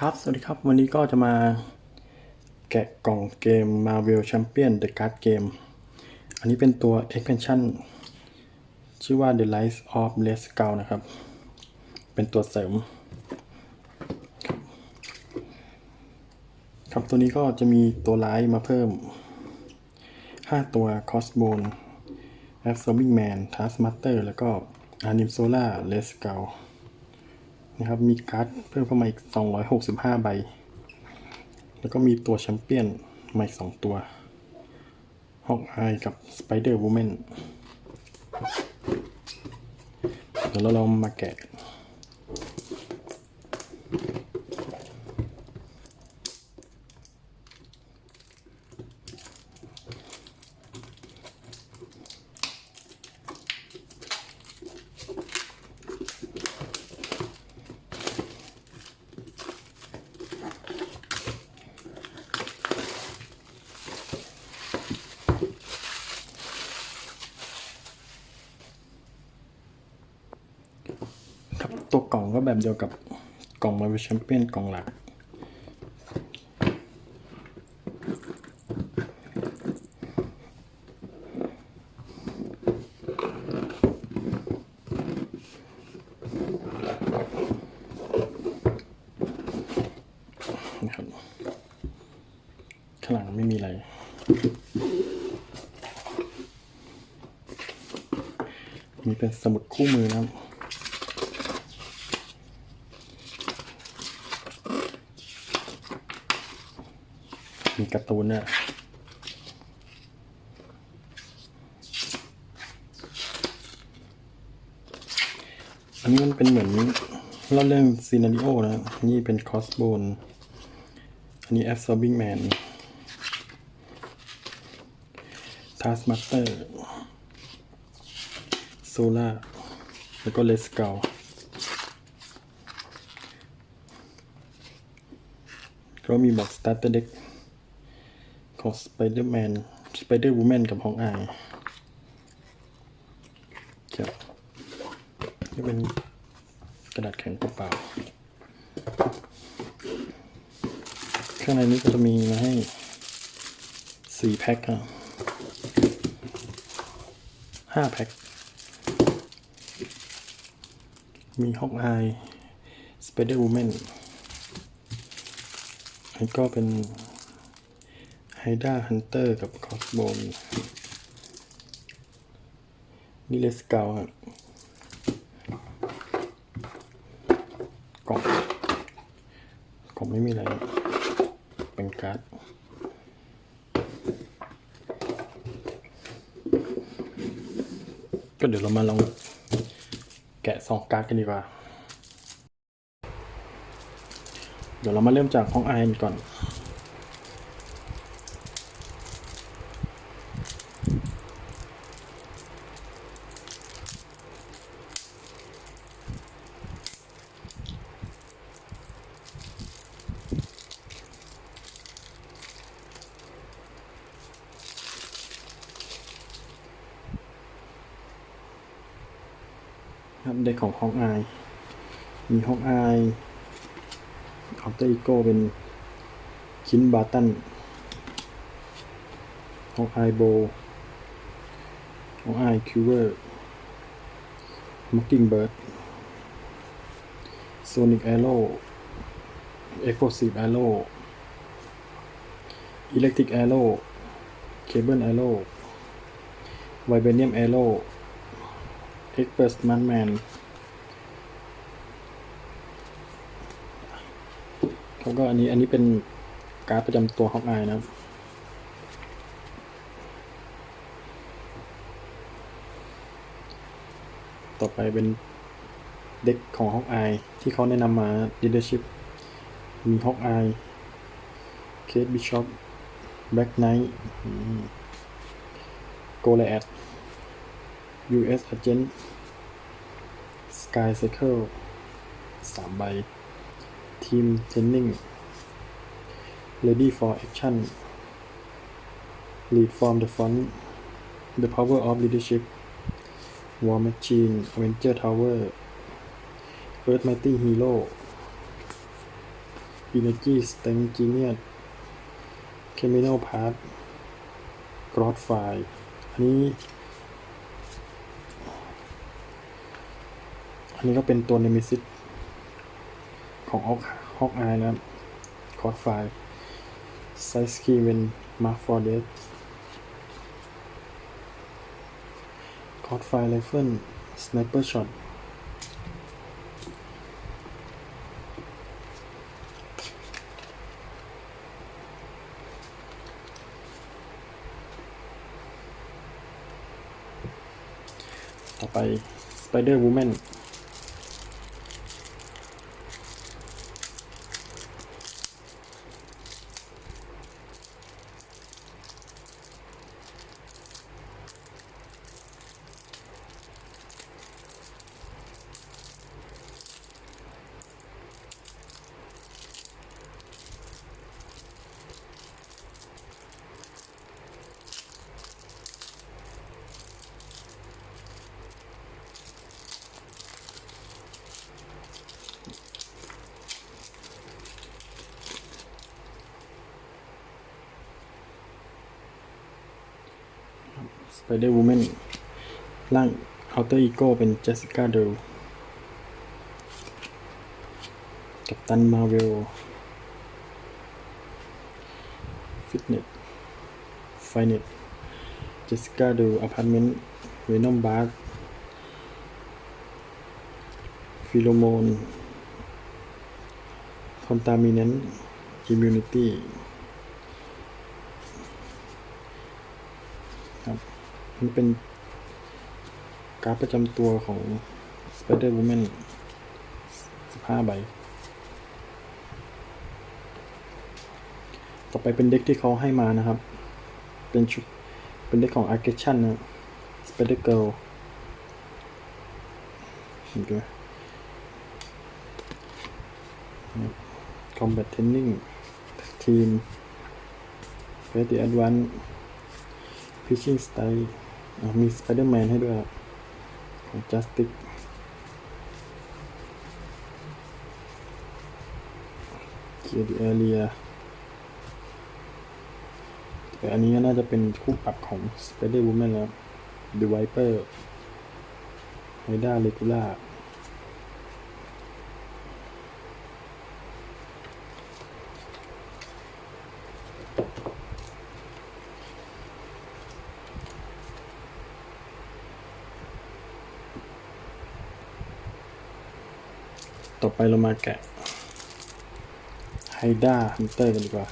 ครับ สวัสดีครับ วันนี้ก็จะมาแกะกล่องเกม Marvel Champion The Card Game อันนี้เป็นตัว expansion ชื่อว่า The Rise of Red Skull นะครับ เป็นตัวเสริม ครับ ตัวนี้ก็จะมีตัวร้ายมาเพิ่ม 5 ตัว Crossbone Absorbing Man Taskmaster แล้วก็ Animsola Red Skull นะครับ มีการ์ดเพิ่มเข้ามาอีก 265 ใบ แล้วก็มีตัวแชมเปี้ยนมาอีก2ตัวฮอกอายกับสไปเดอร์วูแมนเดี๋ยวเราลองมาแกะ ตัวกล่องก็แบบเดียวกับกล่องมาวิแชมเปี้ยนกล่องหลัก นะครับ ข้างหลังไม่มีอะไรมีเป็นสมุดคู่มือนะครับ การ์ตูนเนี่ยอันนี้มันเป็นเหมือนเล่าเรื่องซีนาริโอนะ นี่เป็นคอสโบน อันนี้ absorbing man taskmaster solar แล้วก็ let's go ก็มีบอก starter deck ของ Spider-Man Spider-Woman กับฮองอายครับนี่เป็นกระดาษแข็งเปล่าๆข้างในนี้ก็จะมีมาให้สี่แพ็คครับห้าแพ็ค มีฮอกอาย Spider-Woman อันก็เป็น ไฮด้าฮันเตอร์กับคอสโบนนี่เลสเกลครับกล่องกล่องไม่มีอะไร เป็นการ์ดก็เดี๋ยวเรามาลองแกะซองการ์ดกันดีกว่า เดี๋ยวเรามาเริ่มจากห้องไอน์ก่อน ครับเด็กของฮอกอาย มีฮอกอายอัลเตอร์อีโกเป็นคินบาตันฮอกอายโบฮอกอายคิวเวอร์ม o กกิ้งเบิร์ดโซนิกแอโร่เอ็กโ o ซีฟแอโร่อิเล็กทริกแอโร่เคเบิลแอโร่ไวเบเนียมแอโร่ เอ็กเ r รสแมนแมนเขาก็อันนี้อันนี้เป็นการ์ดประจำตัวฮอกอายนะต่อไปเป็นเด็กของฮอกอายที่เขาแนะนำมา leadership มีฮอกอายเคสบิชอปแบ็กไนท์โกลแอด US Agent Sky Cycle สามใบ Team Training Ready for Action Lead from the front The Power of Leadership War Machine Avenger Tower Earth Mighty Hero Energy Strength Genius Criminal Path g r o t f i อันนี้ นี่ก็เป็นตัวเนมิซิตของฮอกฮอกอายนะครับคอร์ดไฟไซส์คีเป็นมาฟอร์เดสคอร์ดไฟไรเฟิลสไนเปอร์ช็อตต่อไปสไปเดอร์วูแมน เตอร์อีโก้เป็นเจสสิก้าเดลกับตันมาเวลฟิตเนสไฟเนสเจสสิก้าดลอพาร์ตเมนต์เวนอมบาร์ฟิโลโมนคอนตามิเนนต์อิมมูนิตี้ ครับมั นเป็นการ์ดประจำตัวของ Spider Woman 15 ใบ ต่อไปเป็นเด็กที่เขาให้มานะครับ เป็นชุด เป็นเด็กของ a r c a t i o n นะ Spider Girl เห็นไหม Combat Training Team Very Advanced Pitching Style มีสไปเดอร์แมนให้ด้วยของจัสติกเกียร์ดีเอเรียแต่อันนี้น่าจะเป็นคู่ปรับของสไปเดอร์วูแมนแล้วเดูไวเปอร์ไฮด้าเลกูล่า เรามาแกะไฮด้าฮันเตอร์กันดีกว่า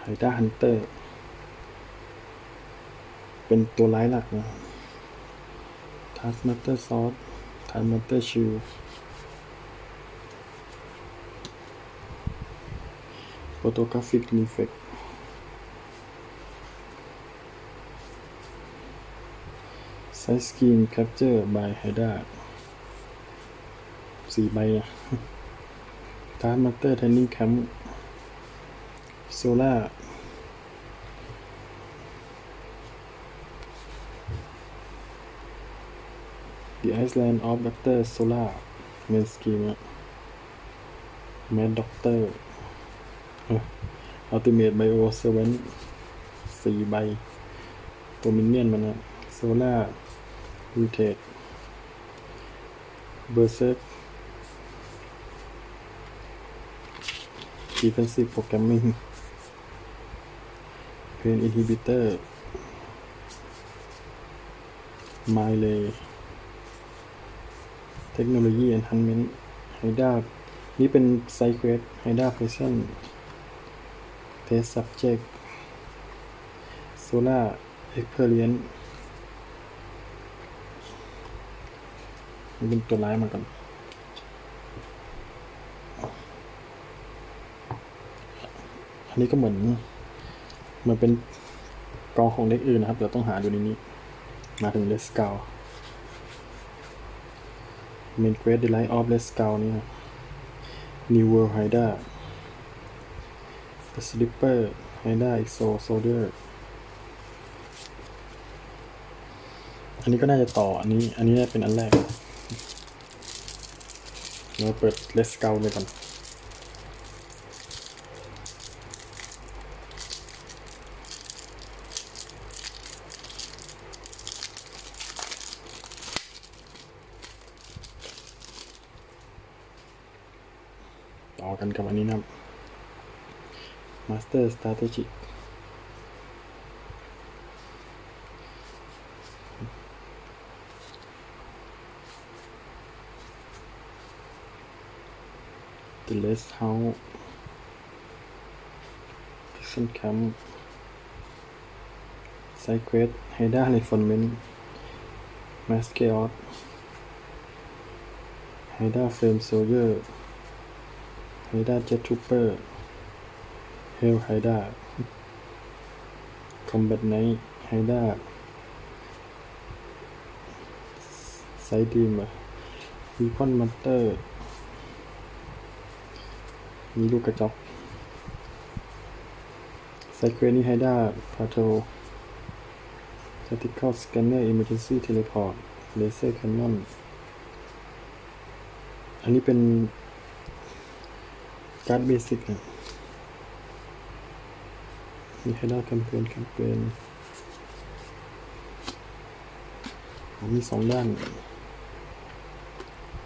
ไฮด้าฮันเตอร์ เป็นตัวร้ายหลักนะทัสมาเตอร์ซอสทัสมาเตอร์ชิลโฟโตกราฟิกรีเฟกไซส์สกรีนแคปเจอร์บายไฮด้าสี่ใบนะทัสมาเตอร์เทนนิ่งแคมป์โซล่า The Island of Dr. Solar Main Scheme อะ Mad Doctor เอ่อ Ultimate Bio Servant สี่ใบ ตัวมินเนี่ยนมันนะ Solar Mutate Berserk Defensive Programming Pain Inhibitor Melee เทคโนโลยี Enhancement ไฮดานี่เป็นไซเควสไฮดาเพรสเซนเทส subject solar experience นี่เป็นตัวร้ายมาก่อนอันนี้ก็เหมือนเหมือนเป็นกองของเด็กอื่นนะครับ เดี๋ยวต้องหาดูในนี้ มาถึงเลสเกาว สเดลไลท์ออฟเลสเกานี่นะนิวเวิร์ไฮด้าสลิปเปอร์ไฮด้าอีกโซโซเดอร์อันนี้ก็น่าจะต่อ อันนี้ อันนี้น่าจะเป็นอันแรกเราเปิดเลสเกาเลยก่อน กันกับอันนี้นะครับ Master Strategy The Less House Prison Camp Side Quest Haida Refinement Mass Chaos Haida Flame Soldier Haida Jet Trooper Hell Haida Combat Knight Haida Side Dream Weapon Master มีลูกกระจอกไซเควนี่ไฮด้าพาโทสติคอลสแกนเนอร์อิมเมอร์เจนซี่เทเลพอร์ตเลเซอร์แคนนอนอันนี้เป็น การ์ดเบสิกครัมีใครได้คำเตือนคำเตืนมีสองด้าน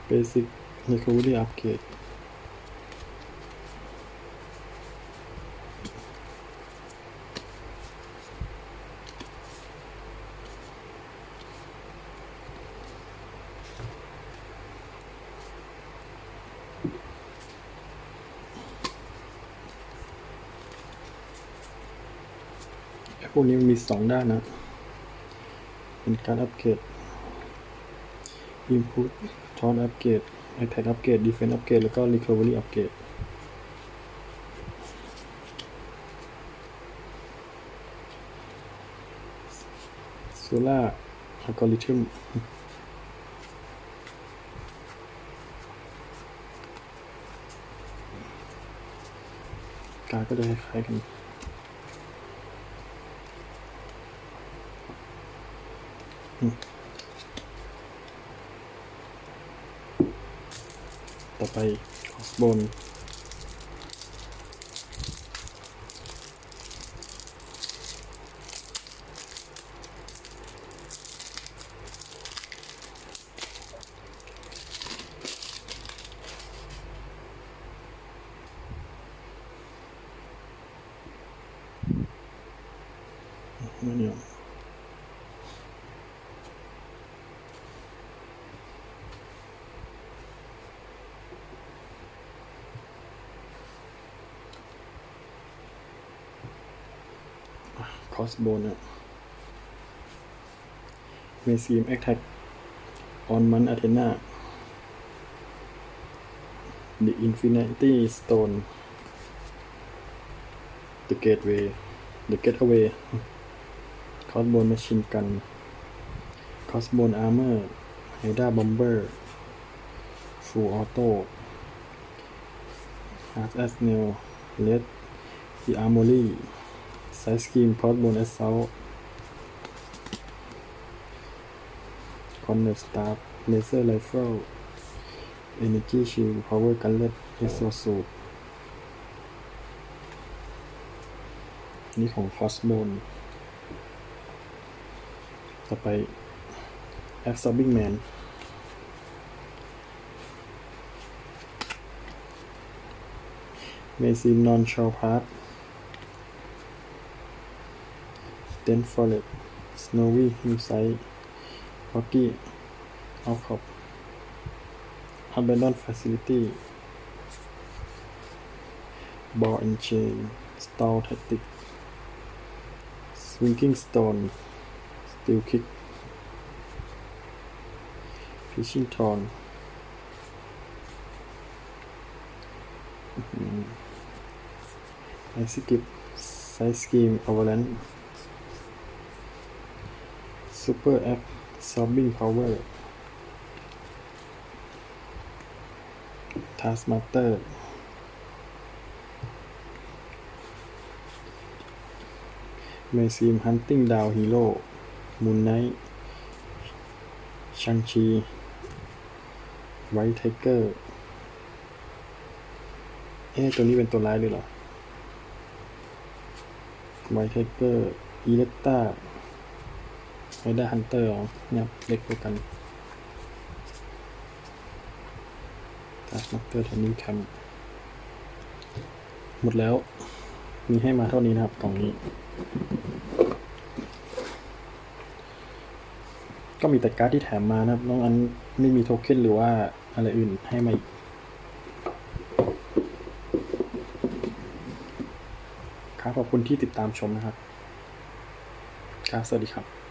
เบสิกในคูลี่อัปเกรด พวกนี้มีสองด้านนะ เป็นการอัปเกรด Input ทอนอัปเกรด Attack อัปเกรด Defense อัปเกรดแล้วก็ Recovery อัปเกรด Solar Algorithm การก็จะคล้ายๆกัน ต่อไปคอสบนนั่ อสโบนอะเมซีมแอคแท็กออนมันอาเทนา The Infinity Stone The Gateway The Getaway คอสโบนมาชินกันคอสโบนอาร์เมอร์ไฮด้าบอมเบอร์ฟูออโต้ฮาร์ดแอสเนลเลดดีอาร์โมลี่ ไซส์กีมพอดบนแอสเซลคอนเนตสตาร์เลเซอร์ไลเฟิลเอเนจีชิลพาวเวอร์กันเล็ดเอสโซสูบนี่ของคอสโบนต่อไปแอฟซอบิงแมนเมซินนอนชอลพาร์ท เต็นฟอร์เร็ตสโนวี่ฮิลไซด์ฮอกกี้ออาขอบอับเบนอนฟาซิลิตี้บอลแอนเชนสตอลแท็ติกสวิงกิ้งสโตนสติลคิกฟิชชิงทอนไอซิกิปไซส์เกมอเวอร์แลนด์ Super App Solving Power Taskmaster เมซีมฮันติงดาวฮีโร่มูนไนท์ชังชีไวท์ไทเกอร์ เอ๊ะ ตัวนี้เป็นตัวร้ายเลยเหรอไวท์ไทเกอร์อีเลตตา ไวด้าฮันเตอร์เนี่ยเล็กกว่ากันทัสมัตเตอร์เทนนิงแคมหมดแล้ว มีให้มาเท่านี้นะครับกล่องนี้ ก็มีแต่การ์ดที่แถมมานะครับ น้องอันไม่มีโทเค็นหรือว่าอะไรอื่นให้มาอีกครับขอบคุณที่ติดตามชมนะครับ ครับ สวัสดีครับ